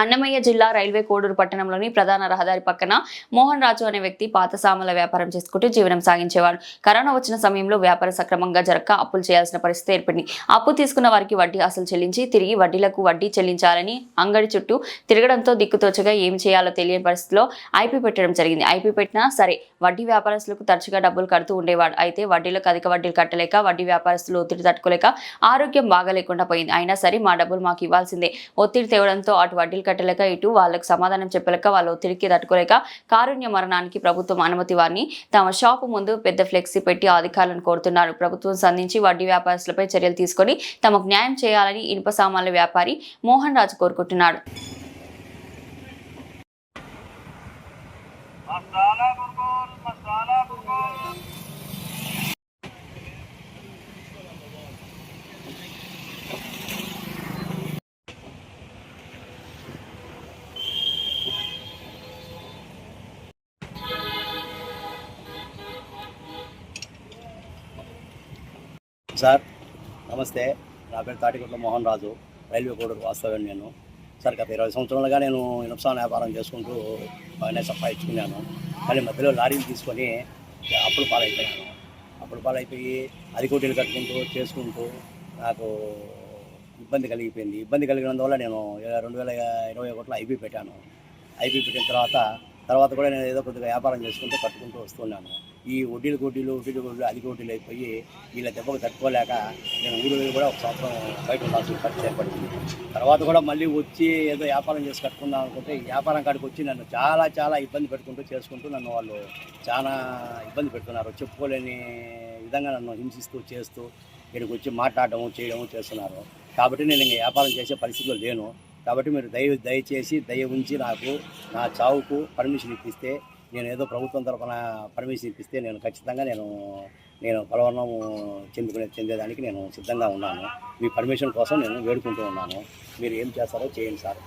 అన్నమయ్య జిల్లా రైల్వే కోడూరు పట్టణంలోని ప్రధాన రహదారి పక్కన మోహన్ రాజు అనే వ్యక్తి పాత సామాన్ల వ్యాపారం చేసుకుంటూ జీవనం సాగించేవాడు. కరోనా వచ్చిన సమయంలో వ్యాపారం సక్రమంగా జరగక అప్పులు చేయాల్సిన పరిస్థితి ఏర్పడింది. అప్పు తీసుకున్న వారికి వడ్డీ అసలు చెల్లించి తిరిగి వడ్డీలకు వడ్డీ చెల్లించాలని అంగడి చుట్టూ తిరగడంతో దిక్కుతోచగా ఏం చేయాలో తెలియని పరిస్థితిలో ఐపీ పెట్టడం జరిగింది. ఐపీ పెట్టినా సరే వడ్డీ వ్యాపారస్తులకు తరచుగా డబ్బులు కడుతూ ఉండేవాడు. అయితే వడ్డీలకు అధిక వడ్డీలు కట్టలేక వడ్డీ వ్యాపారస్తులు ఒత్తిడి తట్టుకోలేక ఆరోగ్యం బాగలేకుండా పోయింది. అయినా సరే మా డబ్బులు మాకు ఇవ్వాల్సిందే. ఒత్తిడి తేవడంతో అటు వడ్డీలు కట్టలేక ఇటు వాళ్ళకు సమాధానం చెప్పలేక వాళ్ళ ఒత్తిడికి తట్టుకోలేక కారుణ్య మరణానికి ప్రభుత్వం అనుమతి వారిని తమ షాపు ముందు పెద్ద ఫ్లెక్సీ పెట్టి అధికారులను కోరుతున్నారు. ప్రభుత్వం సంధించి వడ్డీ వ్యాపారస్తులపై చర్యలు తీసుకొని తమకు న్యాయం చేయాలని ఇనుప సామాన్ల వ్యాపారి మోహన్ రాజు కోరుకుంటున్నాడు. సార్ నమస్తే. నా పేరు తాటికొట్ల మోహన్ రాజు రైల్వే కోడూరు వాస్తవ్యం నేను సార్ గత ఇరవై సంవత్సరాలుగా నేను ఇనుపసాన వ్యాపారం చేసుకుంటూ బాగానే సంపాదించుకున్నాను. కానీ మధ్యలో లారీలు తీసుకొని అప్పులు పాలైపోయాను. అప్పులు పాలైపోయి అది కోటీలు కట్టుకుంటూ చేసుకుంటూ నాకు ఇబ్బంది కలిగిపోయింది. ఇబ్బంది కలిగినందువల్ల నేను రెండు వేల ఇరవై ఒకటిలో ఐపీ పెట్టాను. ఐపీ పెట్టిన తర్వాత తర్వాత కూడా నేను ఏదో కొద్దిగా వ్యాపారం చేసుకుంటూ కట్టుకుంటూ వస్తున్నాను ఈ వడ్డీలు కొడ్డీలు వడ్డీలు కొడ్డీలు అది కొడ్డీలు అయిపోయి వీళ్ళ దెబ్బకు తట్టుకోలేక నేను ఊరు కూడా ఒక సంవత్సరం బయట ఉండాల్సిన పరిస్థితి ఏర్పడింది. తర్వాత కూడా మళ్ళీ వచ్చి ఏదో వ్యాపారం చేసి కట్టుకుందాం అనుకుంటే ఈ వ్యాపారం కాడికి వచ్చి నన్ను చాలా చాలా ఇబ్బంది పెట్టుకుంటూ చేసుకుంటూ నన్ను వాళ్ళు చాలా ఇబ్బంది పెడుతున్నారు. చెప్పుకోలేని విధంగా నన్ను హింసిస్తూ చేస్తూ ఇక్కడికి వచ్చి మాట్లాడడం చేయడము చేస్తున్నారు. కాబట్టి నేను ఇంకా వ్యాపారం చేసే పరిస్థితిలో లేను. కాబట్టి మీరు దయ దయచేసి దయ ఉంచి నాకు నా చావుకు పర్మిషన్ ఇప్పిస్తే నేను ఏదో ప్రభుత్వం తరఫున పర్మిషన్ ఇప్పిస్తే నేను ఖచ్చితంగా నేను నేను పలవరణం చెందుకునే చెందేదానికి నేను సిద్ధంగా ఉన్నాను. మీ పర్మిషన్ కోసం నేను వేడుకుంటూ ఉన్నాను. మీరు ఏం చేస్తారో చేయండి సార్.